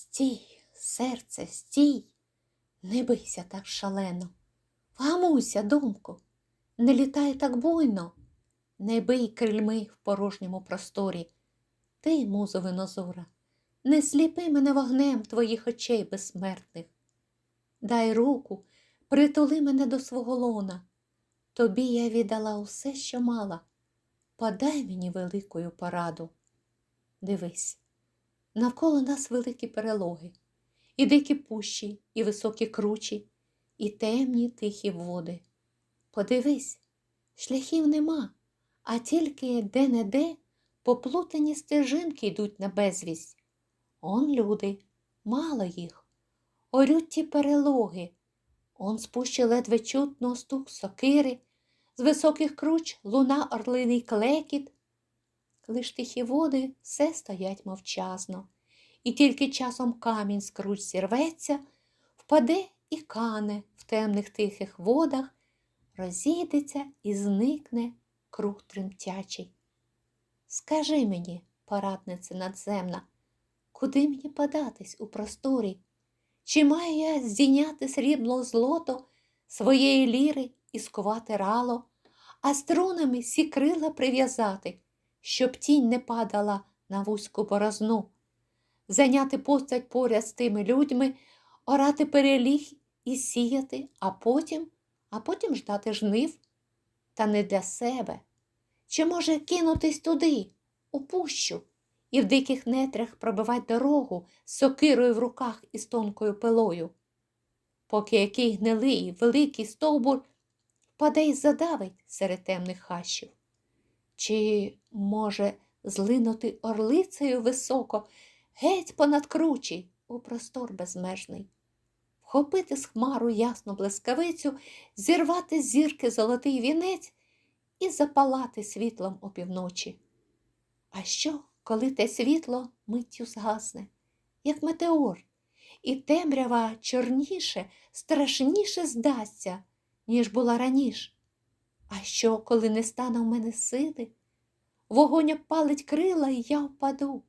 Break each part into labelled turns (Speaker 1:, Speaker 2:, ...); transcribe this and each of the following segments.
Speaker 1: Стій, серце, стій, не бийся так шалено. Вгамуйся, думку, не літай так буйно, не бий крильми в порожньому просторі. Ти, музо винозора, не сліпи мене вогнем твоїх очей безсмертних. Дай руку, притули мене до свого лона. Тобі я віддала усе, що мала. Подай мені великою пораду. Дивись, навколо нас великі перелоги, і дикі пущі, і високі кручі, і темні тихі води. Подивись, шляхів нема, а тільки де-не-де поплутані стежинки йдуть на безвість. Он люди, мало їх, орють ті перелоги. Он спуще ледве чутно стук сокири, з високих круч луна орлиний клекіт. Лиш тихі води все стоять мовчазно, і тільки часом камінь з круч зірветься, впаде і кане в темних тихих водах, розійдеться і зникне круг тремтячий. Скажи мені, пораднице надземна, куди мені податись у просторі? Чи маю я здійняти срібло злото своєї ліри і скувати рало, а струнами сі крила прив'язати, щоб тінь не падала на вузьку борозну, зайняти постать поряд з тими людьми, орати переліг і сіяти, а потім, а потім ждати жнив, та не для себе. Чи може кинутись туди, у пущу, і в диких нетрях пробивать дорогу з сокирою в руках і з тонкою пилою, поки який гнилий великий стовбур впаде й задавить серед темних хащів. Чи може злинути орлицею високо, геть понад кручі у простор безмежний, вхопити з хмару ясну блискавицю, зірвати з зірки золотий вінець і запалати світлом опівночі. А що, коли те світло миттю згасне, як метеор, і темрява чорніше, страшніше здасться, ніж була раніше? А що, коли не стане в мене сили? Вогонь опалить крила, і я впаду,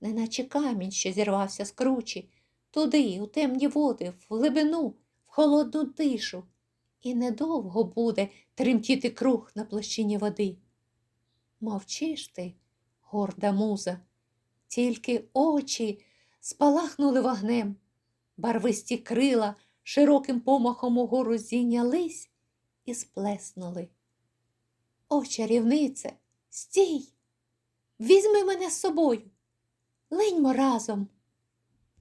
Speaker 1: неначе камінь, що зірвався з кручі, туди, у темні води, в глибину, в холодну тишу, і недовго буде тремтіти круг на площині води. Мовчиш ти, горда муза, тільки очі спалахнули вогнем, барвисті крила широким помахом угору зійнялись і сплеснули. О, чарівнице, стій, візьми мене з собою, линьмо разом